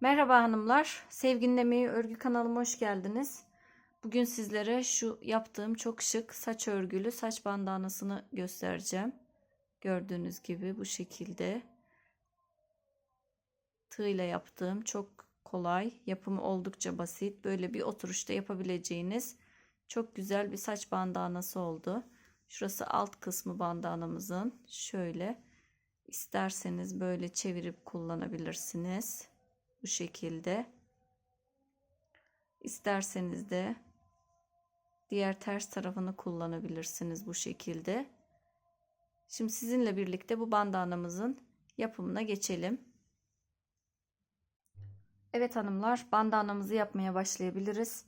Merhaba hanımlar. Sevginin Emeği Örgü kanalıma hoş geldiniz. Bugün sizlere şu yaptığım çok şık saç örgülü saç bandanasını göstereceğim. Gördüğünüz gibi bu şekilde. Tığ ile yaptığım çok kolay, yapımı oldukça basit. Böyle bir oturuşta yapabileceğiniz çok güzel bir saç bandanası oldu. Şurası alt kısmı bandanamızın. Şöyle isterseniz böyle çevirip kullanabilirsiniz. Bu şekilde. İsterseniz de diğer ters tarafını kullanabilirsiniz bu şekilde. Şimdi sizinle birlikte bu bandanamızın yapımına geçelim. Evet hanımlar bandanamızı yapmaya başlayabiliriz.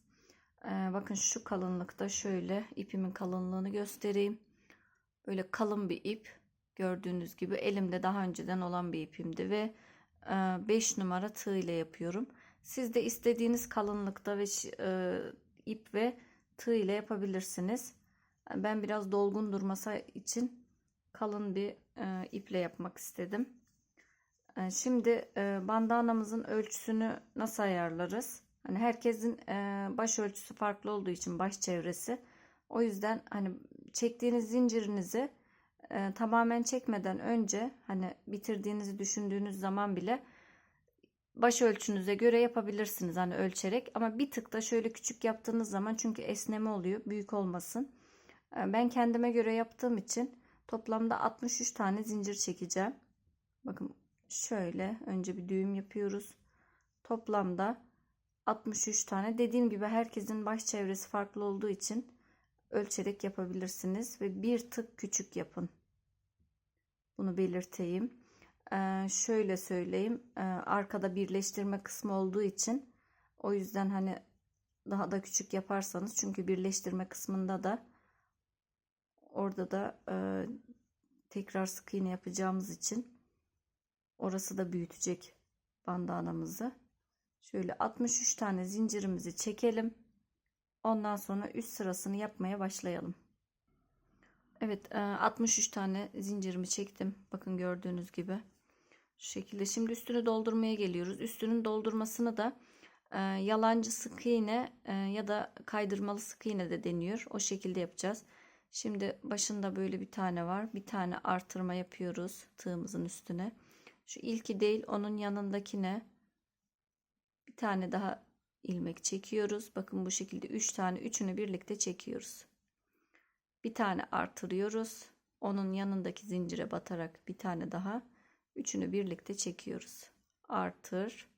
Ee, bakın şu kalınlıkta şöyle ipimin kalınlığını göstereyim. Böyle kalın bir ip gördüğünüz gibi elimde daha önceden olan bir ipimdi ve 5 numara tığ ile yapıyorum. Siz de istediğiniz kalınlıkta ve ip ve tığ ile yapabilirsiniz. Ben biraz dolgun durması için kalın bir iple yapmak istedim. Şimdi bandanamızın ölçüsünü nasıl ayarlarız? Hani herkesin baş ölçüsü farklı olduğu için baş çevresi. O yüzden hani çektiğiniz zincirinizi e, tamamen çekmeden önce hani bitirdiğinizi düşündüğünüz zaman bile baş ölçünüze göre yapabilirsiniz hani ölçerek ama bir tık da şöyle küçük yaptığınız zaman çünkü esneme oluyor büyük olmasın. E, ben kendime göre yaptığım için toplamda 63 tane zincir çekeceğim. Bakın şöyle önce bir düğüm yapıyoruz. Toplamda 63 tane dediğim gibi herkesin baş çevresi farklı olduğu için ölçerek yapabilirsiniz ve bir tık küçük yapın. Bunu belirteyim. Ee, şöyle söyleyeyim. Ee, arkada birleştirme kısmı olduğu için o yüzden hani daha da küçük yaparsanız çünkü birleştirme kısmında da orada da e, tekrar sık iğne yapacağımız için orası da büyütecek bandanamızı. Şöyle 63 tane zincirimizi çekelim. Ondan sonra üst sırasını yapmaya başlayalım. Evet 63 e, tane zincirimi çektim. Bakın gördüğünüz gibi. Şu şekilde. Şimdi üstünü doldurmaya geliyoruz. Üstünün doldurmasını da e, yalancı sık iğne e, ya da kaydırmalı sık iğne de deniyor. O şekilde yapacağız. Şimdi başında böyle bir tane var. Bir tane artırma yapıyoruz tığımızın üstüne. Şu ilki değil onun yanındakine bir tane daha ilmek çekiyoruz. Bakın bu şekilde 3 tane üçünü birlikte çekiyoruz bir tane artırıyoruz. Onun yanındaki zincire batarak bir tane daha üçünü birlikte çekiyoruz. Artır.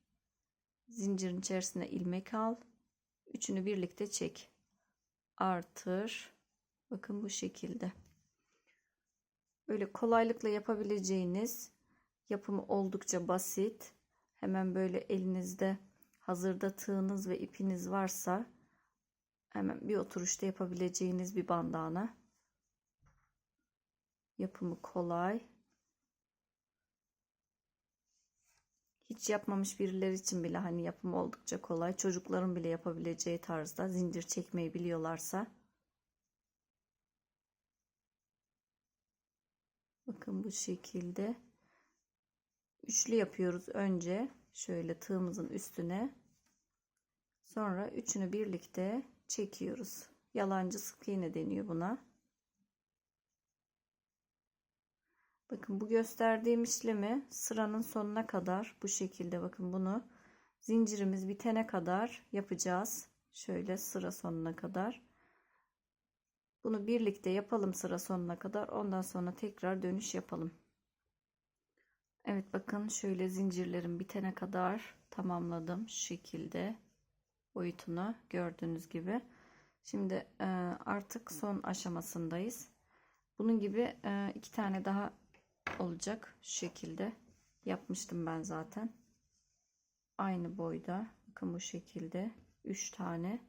Zincirin içerisine ilmek al. Üçünü birlikte çek. Artır. Bakın bu şekilde. Böyle kolaylıkla yapabileceğiniz yapımı oldukça basit. Hemen böyle elinizde hazırda tığınız ve ipiniz varsa Hemen bir oturuşta yapabileceğiniz bir bandana. Yapımı kolay. Hiç yapmamış birileri için bile hani yapımı oldukça kolay. Çocukların bile yapabileceği tarzda zincir çekmeyi biliyorlarsa. Bakın bu şekilde. Üçlü yapıyoruz önce. Şöyle tığımızın üstüne. Sonra üçünü birlikte çekiyoruz. Yalancı sık iğne deniyor buna. Bakın bu gösterdiğim işlemi sıranın sonuna kadar bu şekilde bakın bunu zincirimiz bitene kadar yapacağız. Şöyle sıra sonuna kadar. Bunu birlikte yapalım sıra sonuna kadar. Ondan sonra tekrar dönüş yapalım. Evet bakın şöyle zincirlerim bitene kadar tamamladım şu şekilde boyutunu gördüğünüz gibi. Şimdi e, artık son aşamasındayız. Bunun gibi e, iki tane daha olacak şu şekilde yapmıştım ben zaten. Aynı boyda bakın bu şekilde üç tane.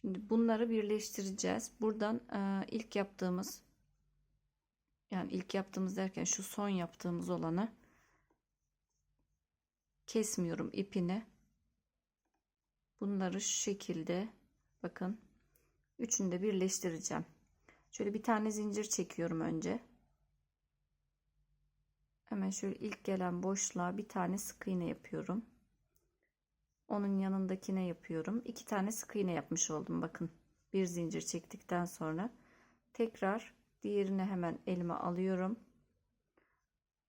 Şimdi bunları birleştireceğiz. Buradan e, ilk yaptığımız yani ilk yaptığımız derken şu son yaptığımız olanı kesmiyorum ipini. Bunları şu şekilde bakın üçünü de birleştireceğim. Şöyle bir tane zincir çekiyorum önce. hemen şöyle ilk gelen boşluğa bir tane sık iğne yapıyorum. Onun yanındakine yapıyorum. İki tane sık iğne yapmış oldum bakın. Bir zincir çektikten sonra tekrar diğerini hemen elime alıyorum.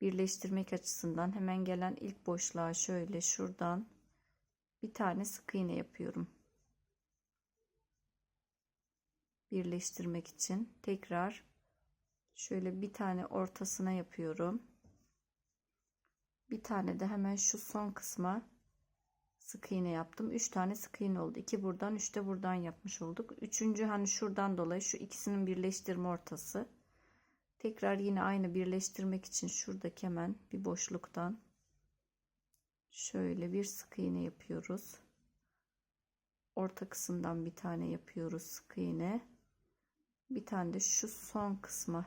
Birleştirmek açısından hemen gelen ilk boşluğa şöyle şuradan bir tane sık iğne yapıyorum. Birleştirmek için tekrar şöyle bir tane ortasına yapıyorum. Bir tane de hemen şu son kısma sık iğne yaptım. 3 tane sık iğne oldu. 2 buradan 3 de buradan yapmış olduk. Üçüncü hani şuradan dolayı şu ikisinin birleştirme ortası. Tekrar yine aynı birleştirmek için şuradaki hemen bir boşluktan şöyle bir sık iğne yapıyoruz. Orta kısımdan bir tane yapıyoruz sık iğne. Bir tane de şu son kısma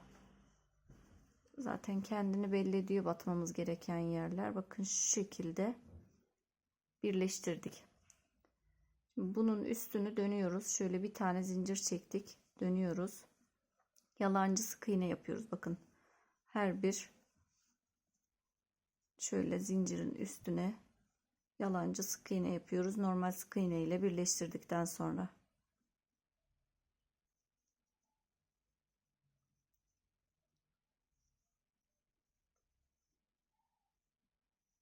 zaten kendini belli ediyor batmamız gereken yerler. Bakın şu şekilde birleştirdik. Bunun üstünü dönüyoruz. Şöyle bir tane zincir çektik. Dönüyoruz. Yalancı sık iğne yapıyoruz. Bakın her bir şöyle zincirin üstüne yalancı sık iğne yapıyoruz. Normal sık iğne ile birleştirdikten sonra.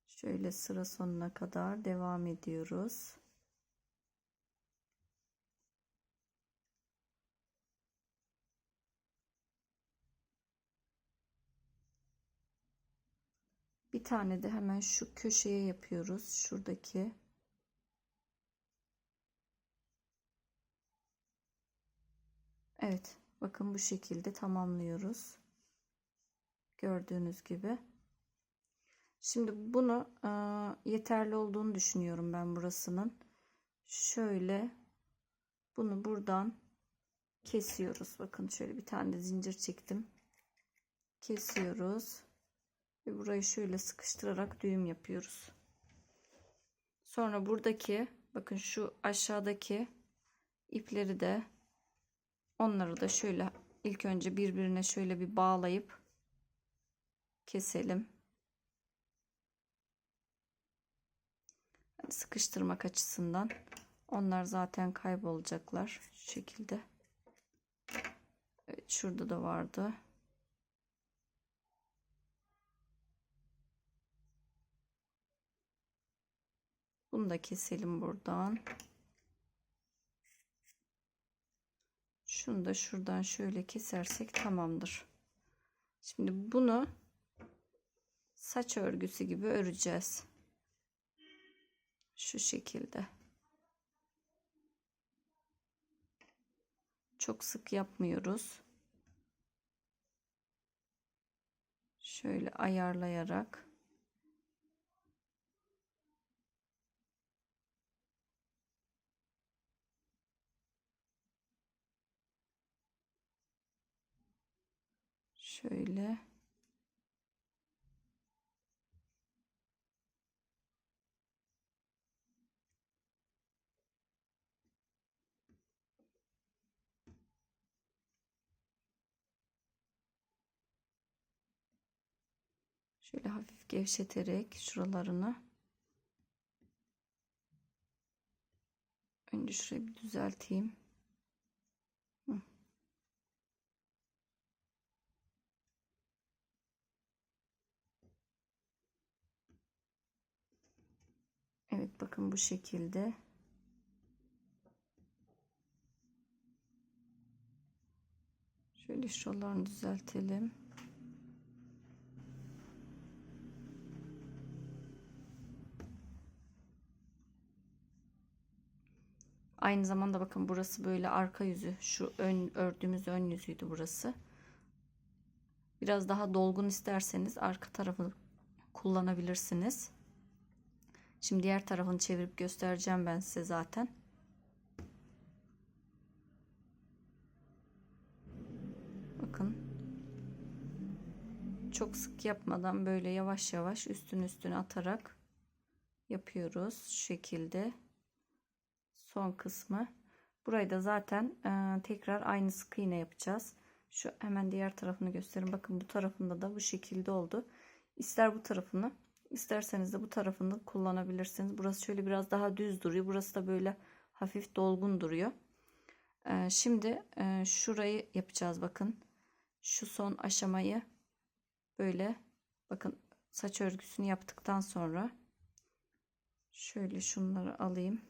Şöyle sıra sonuna kadar devam ediyoruz. Bir tane de hemen şu köşeye yapıyoruz. Şuradaki. Evet. Bakın bu şekilde tamamlıyoruz. Gördüğünüz gibi. Şimdi bunu e, yeterli olduğunu düşünüyorum ben burasının. Şöyle bunu buradan kesiyoruz. Bakın şöyle bir tane de zincir çektim. Kesiyoruz. Ve burayı şöyle sıkıştırarak düğüm yapıyoruz. Sonra buradaki bakın şu aşağıdaki ipleri de onları da şöyle ilk önce birbirine şöyle bir bağlayıp keselim. sıkıştırmak açısından onlar zaten kaybolacaklar şu şekilde. Evet şurada da vardı. Bunu da keselim buradan. Şunu da şuradan şöyle kesersek tamamdır. Şimdi bunu saç örgüsü gibi öreceğiz. Şu şekilde. Çok sık yapmıyoruz. Şöyle ayarlayarak şöyle Şöyle hafif gevşeterek şuralarını önce şurayı bir düzelteyim. Evet bakın bu şekilde. Şöyle şuralarını düzeltelim. Aynı zamanda bakın burası böyle arka yüzü. Şu ön ördüğümüz ön yüzüydü burası. Biraz daha dolgun isterseniz arka tarafı kullanabilirsiniz. Şimdi diğer tarafını çevirip göstereceğim ben size zaten. Bakın. Çok sık yapmadan böyle yavaş yavaş üstün üstüne atarak yapıyoruz. Şu şekilde son kısmı. Burayı da zaten e, tekrar aynı sık iğne yapacağız. Şu hemen diğer tarafını göstereyim. Bakın bu tarafında da bu şekilde oldu. İster bu tarafını, isterseniz de bu tarafını kullanabilirsiniz. Burası şöyle biraz daha düz duruyor. Burası da böyle hafif dolgun duruyor. Ee, şimdi e, şurayı yapacağız bakın. Şu son aşamayı böyle bakın saç örgüsünü yaptıktan sonra şöyle şunları alayım.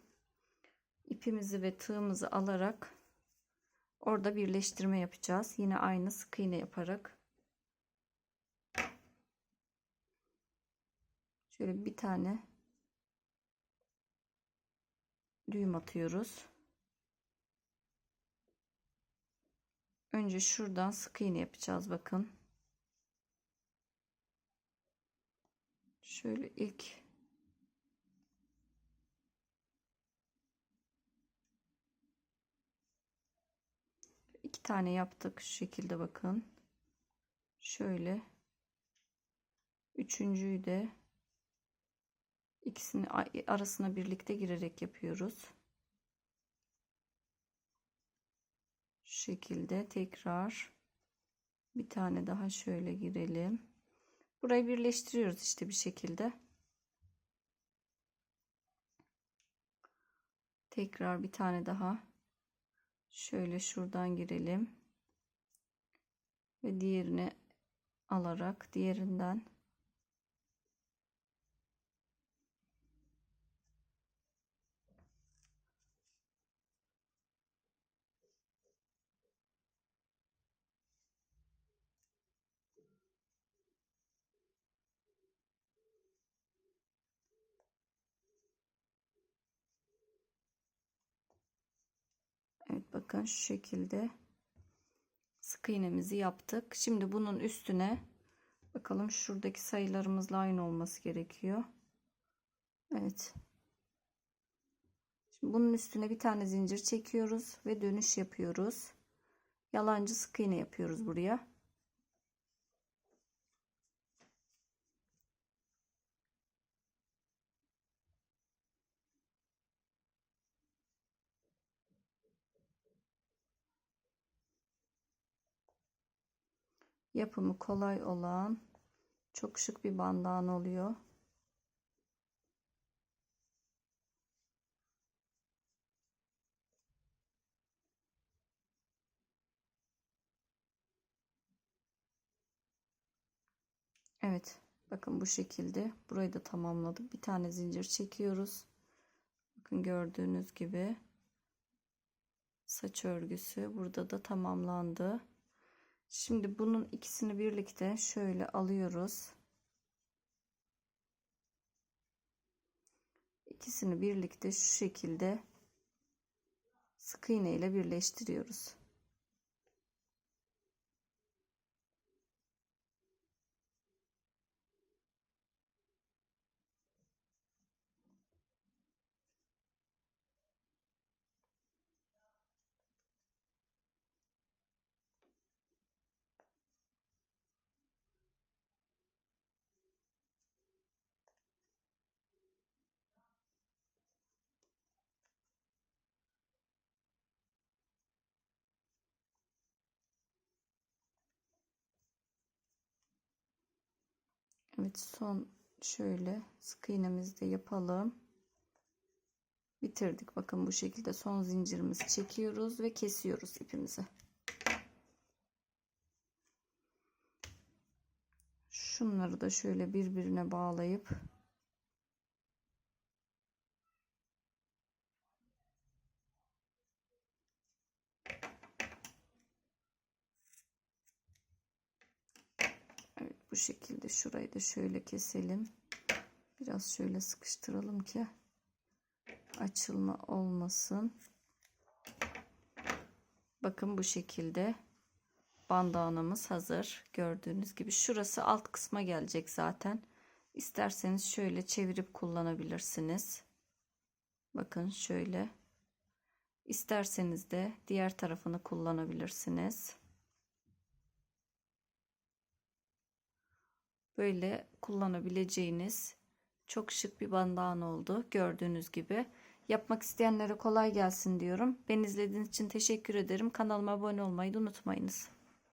İpimizi ve tığımızı alarak orada birleştirme yapacağız. Yine aynı sık iğne yaparak. Şöyle bir tane düğüm atıyoruz. Önce şuradan sık iğne yapacağız bakın. Şöyle ilk iki tane yaptık şu şekilde bakın. Şöyle üçüncüyü de ikisini arasına birlikte girerek yapıyoruz. Şu şekilde tekrar bir tane daha şöyle girelim. Burayı birleştiriyoruz işte bir şekilde. Tekrar bir tane daha şöyle şuradan girelim. Ve diğerini alarak diğerinden Evet bakın şu şekilde sık iğnemizi yaptık. Şimdi bunun üstüne bakalım şuradaki sayılarımızla aynı olması gerekiyor. Evet. Şimdi bunun üstüne bir tane zincir çekiyoruz ve dönüş yapıyoruz. Yalancı sık iğne yapıyoruz buraya. Yapımı kolay olan çok şık bir bandan oluyor. Evet bakın bu şekilde. Burayı da tamamladım bir tane zincir çekiyoruz. Bakın gördüğünüz gibi saç örgüsü burada da tamamlandı Şimdi bunun ikisini birlikte şöyle alıyoruz. İkisini birlikte şu şekilde sık iğne ile birleştiriyoruz. Evet son şöyle sık iğnemizi de yapalım. Bitirdik. Bakın bu şekilde son zincirimizi çekiyoruz ve kesiyoruz ipimizi. Şunları da şöyle birbirine bağlayıp bu şekilde şurayı da şöyle keselim. Biraz şöyle sıkıştıralım ki açılma olmasın. Bakın bu şekilde bandanamız hazır. Gördüğünüz gibi şurası alt kısma gelecek zaten. İsterseniz şöyle çevirip kullanabilirsiniz. Bakın şöyle. İsterseniz de diğer tarafını kullanabilirsiniz. Böyle kullanabileceğiniz çok şık bir bandan oldu gördüğünüz gibi. Yapmak isteyenlere kolay gelsin diyorum. Beni izlediğiniz için teşekkür ederim. Kanalıma abone olmayı unutmayınız.